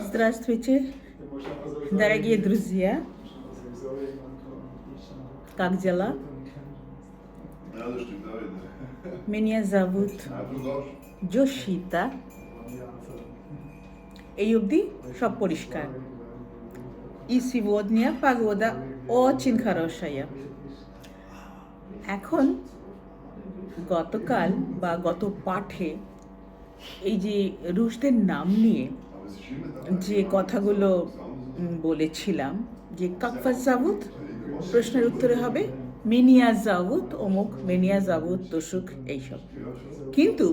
Здравствуйте, дорогие друзья. Как дела? Ja, dat stimmt auch wieder. Меня зовут Ja, продолж. Джошита. এই অবধি সব পরিষ্কার И сегодня погода очень хорошая. এখন গতকাল বা গত পাঠে এই যে রুশদের নাম নিয়ে. যে কথাগুলো বলেছিলাম, যে কাকফা জাবুত প্রশ্নের উত্তরে হবে, মেনিয়া জাবুত অমুক, মেনিয়া জাবুত তোষুক, এইসব কিন্তু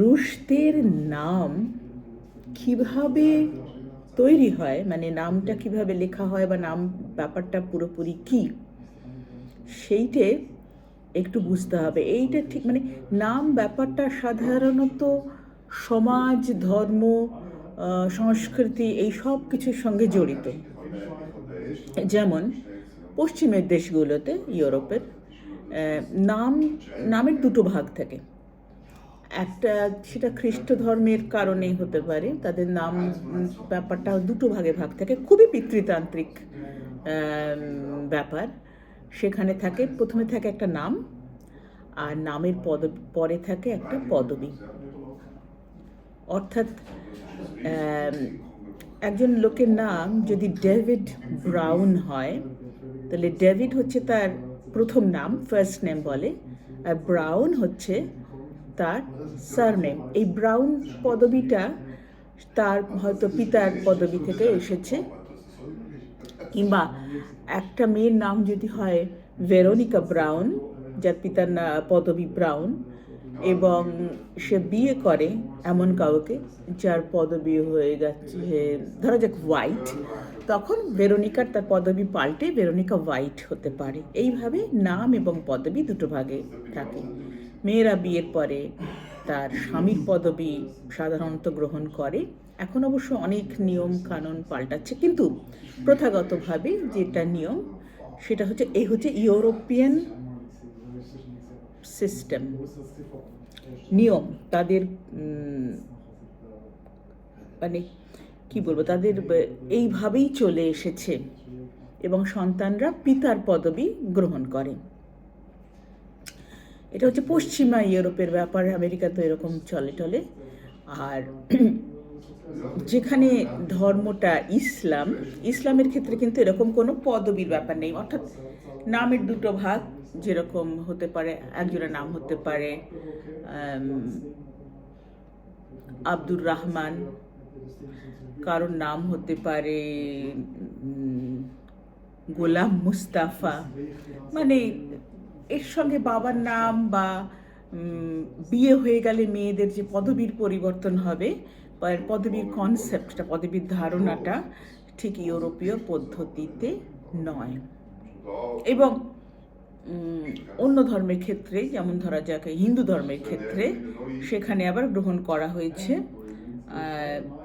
রুশদের নাম কীভাবে তৈরি হয় মানে নামটা কীভাবে লেখা হয় বা নাম, ব্যাপারটা পুরোপুরি কি, সেইটে একটু বুঝতে হবে। এইটা ঠিক মানে নাম ব্যাপারটা সাধারণত সমাজ, ধর্ম সংস্কৃতি এই সব কিছুর সঙ্গে জড়িত। যেমন পশ্চিমের দেশগুলোতে, ইউরোপের নাম, নামের দুটো ভাগ থাকে। একটা সেটা খ্রিস্ট ধর্মের কারণেই হতে পারে, তাদের নাম, ব্যাপারটা দুটো ভাগে ভাগ থাকে। খুবই পিতৃতান্ত্রিক ব্যাপার। সেখানে থাকে, প্রথমে থাকে একটা নাম, আর নামের পদ, পরে থাকে একটা পদবী। অর্থাৎ একজন লোকের নাম যদি ডেভিড ব্রাউন হয়, তাহলে ডেভিড হচ্ছে তার প্রথম নাম, ফার্স্ট নেম বলে, আর ব্রাউন হচ্ছে তার সারনেম। এই ব্রাউন পদবিটা তার হয়তো পিতার পদবি থেকে এসেছে। কিংবা একটা মেয়ের নাম যদি হয় ভেরোনিকা ব্রাউন, যার পিতার না, পদবী ব্রাউন, এবং সে বিয়ে করে এমন কাউকে যার পদবী হয়ে গেছে ধরা যাক হোয়াইট, তখন ভেরোনিকার তার পদবী পাল্টে ভেরোনিকা হোয়াইট হতে পারে। এইভাবে নাম এবং পদবী দুটো ভাগে থাকে। মেয়েরা বিয়ের পরে তার স্বামীর পদবী সাধারণত গ্রহণ করে এখন অবশ্য অনেক নিয়ম কানুন পাল্টাচ্ছে, কিন্তু প্রথাগতভাবে যেটা নিয়ম, সেটা হচ্ছে এই হচ্ছে ইউরোপিয়ান সিস্টেম। নিয়ম, তাদের মানে কি বলব, তাদের এইভাবেই চলে এসেছে এবং সন্তানরা পিতার পদবী গ্রহণ করে। এটা হচ্ছে পশ্চিমা ইউরোপের ব্যাপার, আমেরিকা তো এরকম চলে টলে। আর যেখানে ধর্মটা ইসলাম, ইসলামের ক্ষেত্রে কিন্তু এরকম কোনো পদবীর ব্যাপার নেই। অর্থাৎ নামের দুটো ভাগ যেরকম হতে পারে, একজনের নাম হতে পারে আব্দুর রহমান, কারোর নাম হতে পারে গোলাম মুস্তাফা। মানে এর সঙ্গে বাবার নাম বা বিয়ে হয়ে গেলে মেয়েদের যে পদবীর পরিবর্তন হবে পদবীর কনসেপ্টটা পদবীর ধারণাটা ঠিক ইউরোপীয় পদ্ধতিতে নয়। এবং অন্য ধর্মের ক্ষেত্রে, যেমন ধরা যাক হিন্দু ধর্মের ক্ষেত্রে, সেখানে আবার গ্রহণ করা হয়েছে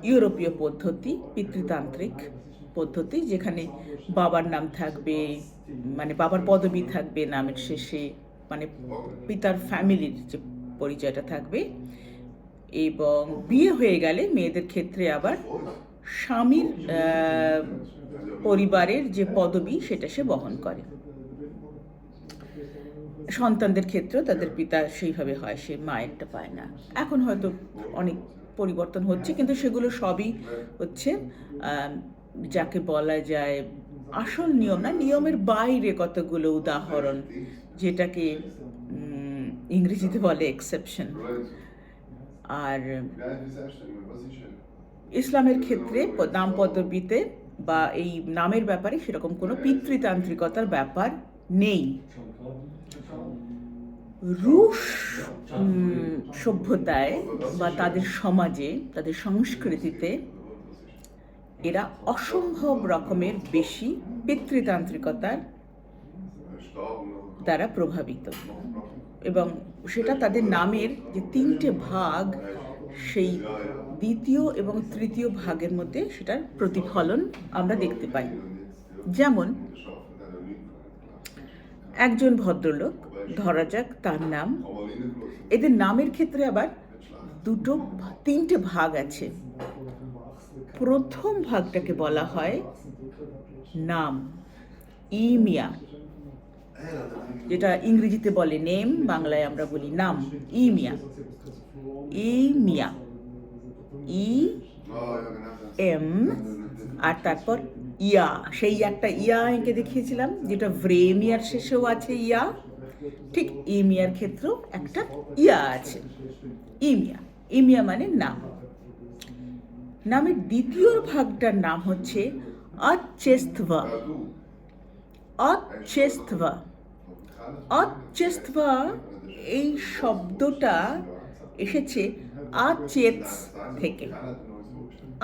ইউরোপীয় পদ্ধতি, পিতৃতান্ত্রিক পদ্ধতি, যেখানে বাবার নাম থাকবে মানে বাবার পদবি থাকবে নামের শেষে মানে পিতার ফ্যামিলির যে পরিচয়টা থাকবে এবং বিয়ে হয়ে গেলে মেয়েদের ক্ষেত্রে আবার স্বামীর পরিবারের যে পদবি, সেটা সে বহন করে। সন্তানদের ক্ষেত্রেও তাদের পিতা সেইভাবে হয়, সে মায়েরটা পায় না। এখন হয়তো অনেক পরিবর্তন হচ্ছে, কিন্তু সেগুলো সবই হচ্ছে যাকে বলা যায় আসল নিয়ম না, নিয়মের বাইরে কতগুলো উদাহরণ, যেটাকে ইংরেজিতে বলে এক্সেপশন আর ইসলামের ক্ষেত্রে নাম পদবিতে বা এই নামের ব্যাপারে সেরকম কোনো পিতৃতান্ত্রিকতার ব্যাপার নেই। রুশ সভ্যতায় বা তাদের সমাজে, তাদের সংস্কৃতিতে এরা অসম্ভব রকমের বেশি পিতৃতান্ত্রিকতার দ্বারা প্রভাবিত। এবং সেটা তাদের নামের যে তিনটে ভাগ, সেই দ্বিতীয় এবং তৃতীয় ভাগের মধ্যে সেটার প্রতিফলন আমরা দেখতে পাই। যেমন, একজন ভদ্রলোক, ধরা যাক তার নাম, এদের নামের ক্ষেত্রে আবার দুটো তিনটে ভাগ আছে। প্রথম ভাগটাকে বলা হয় নাম, ইমিয়া। যেটা ইংরেজিতে বলে নেম, বাংলায় আমরা বলি নাম। ইমিয়া ইমিয়া ই এম আর তারপর ইয়া। সেই একটা ইয়া এঁকে দেখিয়েছিলাম, যেটা ভ্রেমিয়ার শেষেও আছে ইয়া। ঠিক ইমিয়ার ক্ষেত্রেও একটা ইয়া আছে। ইমিয়া ইমিয়া মানে নাম। নামের দ্বিতীয় ভাগটার নাম হচ্ছে অচেস্থা অচেস্থা অচেস্থা এই শব্দটা এসেছে আচেতস থেকে।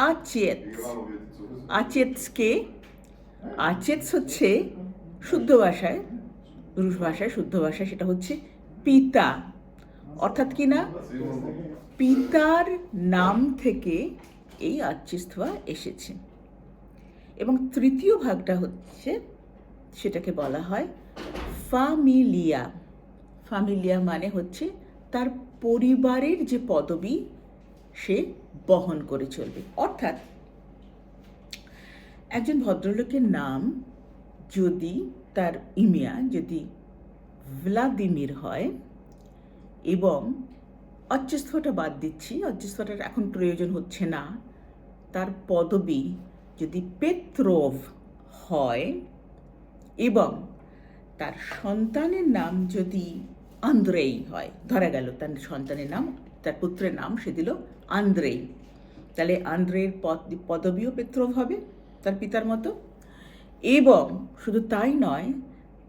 আচেতস আচেতসকে আচেতস হচ্ছে শুদ্ধ ভাষায় রুশ ভাষায় শুদ্ধ ভাষায় সেটা হচ্ছে পিতা। অর্থাৎ কি না? পিতার নাম থেকে এই আচ্ছিস্থা এসেছে। এবং তৃতীয় ভাগটা হচ্ছে, সেটাকে বলা হয় ফামিলিয়া ফামিলিয়া মানে হচ্ছে তার পরিবারের যে পদবি, সে বহন করে চলবে। অর্থাৎ একজন ভদ্রলোকের নাম যদি তার ইমিয়া, যদি ভ্লাদিমির হয় এবং অচ্যস্থটা বাদ দিচ্ছি অচ্যস্থটার এখন প্রয়োজন হচ্ছে না, তার পদবি যদি পেত্রোভ হয় এবং তার সন্তানের নাম যদি আন্দ্রেই হয়, ধরা গেল তার সন্তানের নাম, তার পুত্রের নাম সে দিল আন্দ্রেই। তাহলে আন্দ্রের পদ, পদবিও পেত্রভ হবে তার পিতার মতো। এবং শুধু তাই নয়,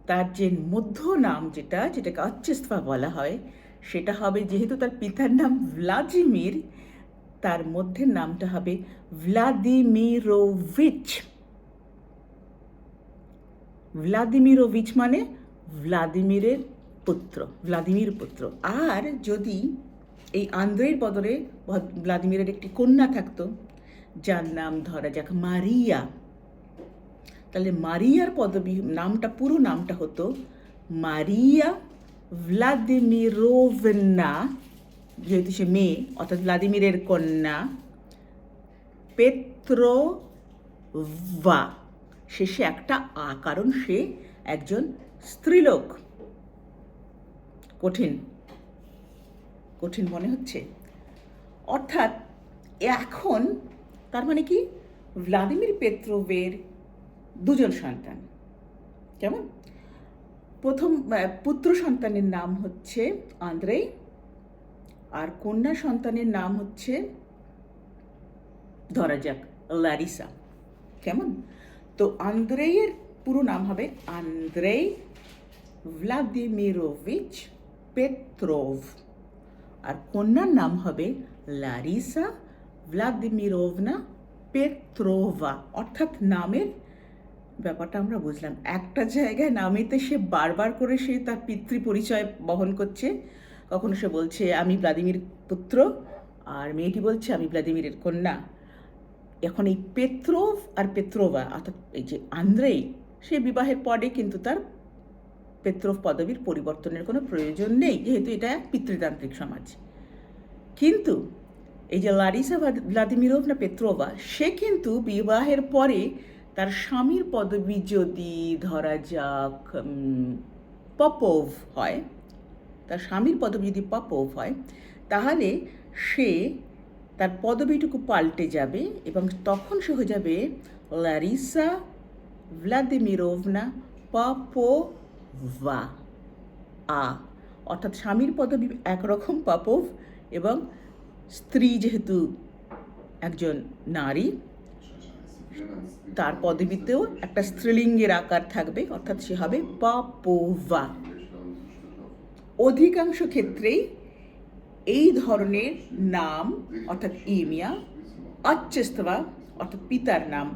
তার যে মধ্য নাম যেটা, যেটাকে অচ্চেস্তফা বলা হয়, সেটা হবে যেহেতু তার পিতার নাম ভ্লাদিমির, তার মধ্যে নামটা হবে ভ্লাদিমিরোভিচ। ভ্লাদিমিরোভিচ মানে ভ্লাদিমিরের পুত্র ভ্লাদিমির পুত্র। আর যদি এই আন্দ্রের বদলে ভ্লাদিমিরের একটি কন্যা থাকতো, যার নাম ধরা যাক মারিয়া। তাহলে মারিয়ার পদবি, নামটা, পুরো নামটা হতো মারিয়া ভ্লাদিমিরোভনা। যেহেতু সে মেয়ে, অর্থাৎ ভ্লাদিমিরের কন্যা, পেত্রোভা। শেষে একটা আ, কারণ সে একজন স্ত্রীলোক। কঠিন। কঠিন মনে হচ্ছে। অর্থাৎ এখন তার মানে কি? ভ্লাদিমির পেত্রোভের দুজন সন্তান। কেমন? প্রথম পুত্র সন্তানের নাম হচ্ছে আন্দ্রেই আর কন্যা সন্তানের নাম হচ্ছে ধরা যাক লারিসা কেমন? তো আন্দ্রেয়ের পুরো নাম হবে আন্দ্রেই ভ্লাদিমিরোভিচ পেত্রোভ। আর কন্যার নাম হবে লারিসা ভ্লাদিমিরোভনা পেত্রোভা। অর্থাৎ নামের ব্যাপারটা আমরা বুঝলাম। একটা জায়গায় নামেতে সে বারবার করে সে তার পিতৃ পরিচয় বহন করছে। কখনো সে বলছে, আমি ভ্লাদিমির পুত্র। আর মেয়েটি বলছে, আমি ভ্লাদিমিরের কন্যা। এখন এই পেত্রোভ আর পেত্রোভা, অর্থাৎ এই যে আন্দ্রেই, সে বিবাহের পরে কিন্তু তার পেত্রোভ পদবীর পরিবর্তনের কোনো প্রয়োজন নেই, যেহেতু এটা এক পিতৃতান্ত্রিক সমাজ। কিন্তু এই যে লারিসা ভ্লাদ- ভ্লাদিমিরোভনা পেত্রোভা, সে কিন্তু বিবাহের পরে তার স্বামীর পদবী যদি ধরা যাক পপোভ হয়, তার স্বামীর পদবী যদি পপোভ হয়, তাহলে সে তার পদবিটুকু পাল্টে যাবে এবং তখন সে হয়ে যাবে লারিসা ভ্লাদিমিরোভনা পাপোভা। আ, অর্থাৎ স্বামীর পদবি একরকম পাপভ এবং স্ত্রী যেহেতু একজন নারী, তার পদবিতেও একটা স্ত্রীলিঙ্গের আকার থাকবে, অর্থাৎ সে হবে পাপোভা। অধিকাংশ ক্ষেত্রেই এই ধরনের নাম, অর্থাৎ ইমিয়া অচ্চেস্তবা অর্থাৎ পিতার নাম,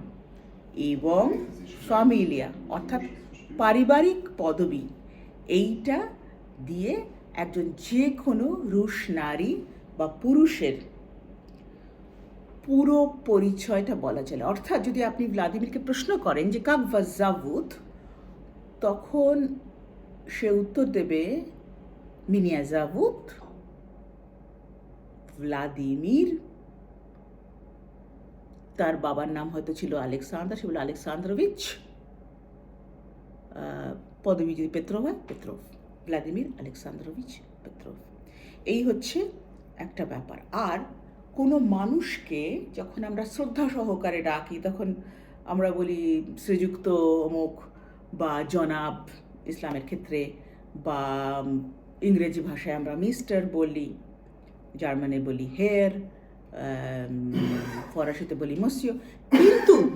এবং ফ্যামিলিয়া অর্থাৎ পারিবারিক পদবি। এইটা দিয়ে একজন যে কোনো রুশ নারী বা পুরুষের পুরো পরিচয়টা বলা চলে। অর্থাৎ যদি আপনি ভ্লাদিমিরকে প্রশ্ন করেন যে, কাক ভাজাভুত তখন সে উত্তর দেবে, মিনিয়া জাভুত ভ্লাদিমির? তার বাবার নাম হয়তো ছিল আলেকসান্দার, সে বলে, আলেকসান্দ্রভিচ? পদবী যদি পেত্রভ হয়, পেত্রভ। ভ্লাদিমির আলেকসান্দ্রভিচ, পেত্রভ। এই হচ্ছে একটা ব্যাপার। আর কোনো মানুষকে যখন আমরা শ্রদ্ধা সহকারে ডাকি, তখন আমরা বলি শ্রীযুক্ত অমুক বা জনাব ইসলামের ক্ষেত্রে বা ইংরেজি ভাষায় আমরা মিস্টার বলি। জার্মানে বলি হেয়ার ফরাসিতে বলি মসিও। কিন্তু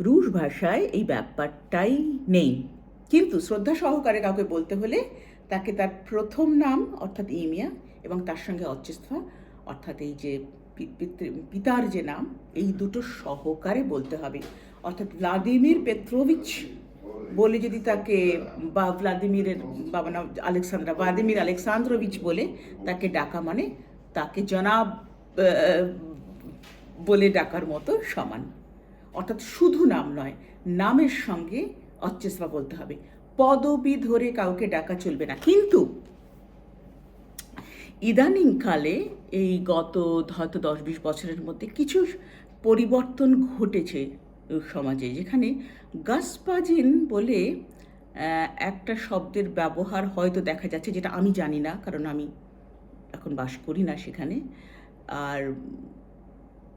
রুশ ভাষায় এই ব্যাপারটাই নেই। কিন্তু শ্রদ্ধা সহকারে কাউকে বলতে হলে তাকে তার প্রথম নাম, অর্থাৎ ইমিয়া, এবং তার সঙ্গে অচ্চেস্থা অর্থাৎ এই যে পিতৃ- পিতার যে নাম, এই দুটো সহকারে বলতে হবে। অর্থাৎ ভ্লাদিমির পেত্রোভিচ বলে যদি তাকে বা ভ্লাদিমিরের বাবা নাম আলেকসান্দ্রা, ভ্লাদিমির আলেকসান্দ্রোভিচ বলে তাকে ডাকা মানে তাকে জনাব বলে ডাকার মতো সমান। অর্থাৎ শুধু নাম নয়, নামের সঙ্গে অচ্চেষ্টা বলতে হবে। পদবি ধরে কাউকে ডাকা চলবে না। কিন্তু ইদানিংকালে এই গত হয়তো দশ বিশ বছরের মধ্যে কিছু পরিবর্তন ঘটেছে। সমাজে, যেখানে গাসপাজিন বলে একটা শব্দের ব্যবহার হয়তো দেখা যাচ্ছে, যেটা আমি জানি না, কারণ আমি এখন বাস করি না সেখানে। আর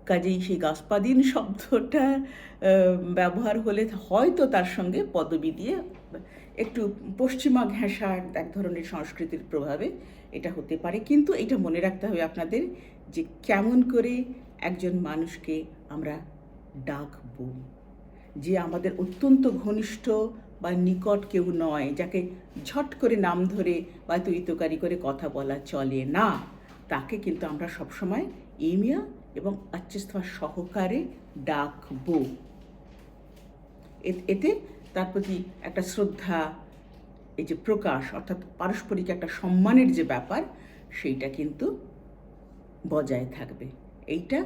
কাজেই সেই গাসপাদিন শব্দটা ব্যবহার হলে হয়তো তার সঙ্গে পদবি দিয়ে, একটু পশ্চিমা ঘেঁষা এক ধরনের সংস্কৃতির প্রভাবে এটা হতে পারে। কিন্তু এটা মনে রাখতে হবে আপনাদের যে কেমন করে একজন মানুষকে আমরা ডাকবো যে আমাদের অত্যন্ত ঘনিষ্ঠ বা নিকট কেউ নয়, যাকে ঝট করে নাম ধরে বা তৈতকারি করে কথা বলা চলে না। তাকে কিন্তু আমরা সবসময় ইমিয়া এবং আচ্চেস্থা সহকারে ডাকবো। এতে তার প্রতি একটা শ্রদ্ধা, এই যে প্রকাশ, অর্থাৎ পারস্পরিক একটা সম্মানের যে ব্যাপার, সেইটা কিন্তু বজায় থাকবে। এইটা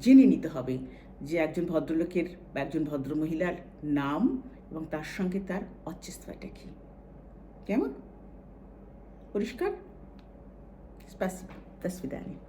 জেনে নিতে হবে। যে একজন ভদ্রলোকের বা একজন ভদ্রমহিলার নাম এবং তার সঙ্গে তার অচেষ্টাটা কী? কেমন? পরিষ্কার? স্পাসি তসবিদানি